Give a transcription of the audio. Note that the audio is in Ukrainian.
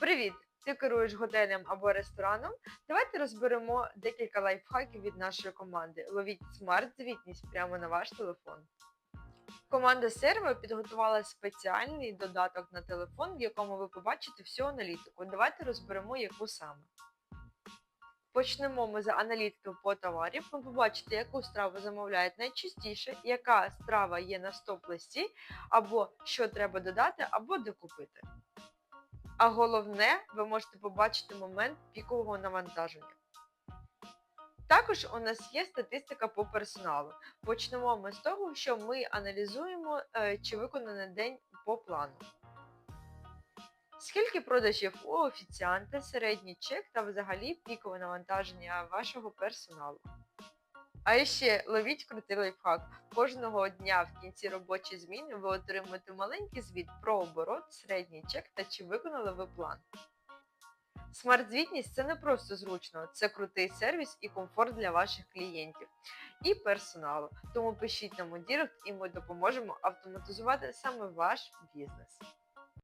Привіт! Ти керуєш готелем або рестораном? Давайте розберемо декілька лайфхаків від нашої команди. Ловіть смарт-звітність прямо на ваш телефон. Команда Серво підготувала спеціальний додаток на телефон, в якому ви побачите всю аналітику. Давайте розберемо, яку саме. Почнемо ми з аналітики по товарів. Ви побачите, яку страву замовляють найчастіше, яка страва є на стоп-листі, або що треба додати, або де купити. А головне, ви можете побачити момент пікового навантаження. Також у нас є статистика по персоналу. Почнемо ми з того, що ми аналізуємо, е, чи виконаний день по плану. Скільки продажів у офіціанта, середній чек та взагалі пікове навантаження вашого персоналу. А ще ловіть крутий лайфхак. Кожного дня в кінці робочої зміни ви отримуєте маленький звіт про оборот, середній чек та чи виконали ви план. Смарт-звітність це не просто зручно, це крутий сервіс і комфорт для ваших клієнтів і персоналу. Тому пишіть нам у Дірект і ми допоможемо автоматизувати саме ваш бізнес.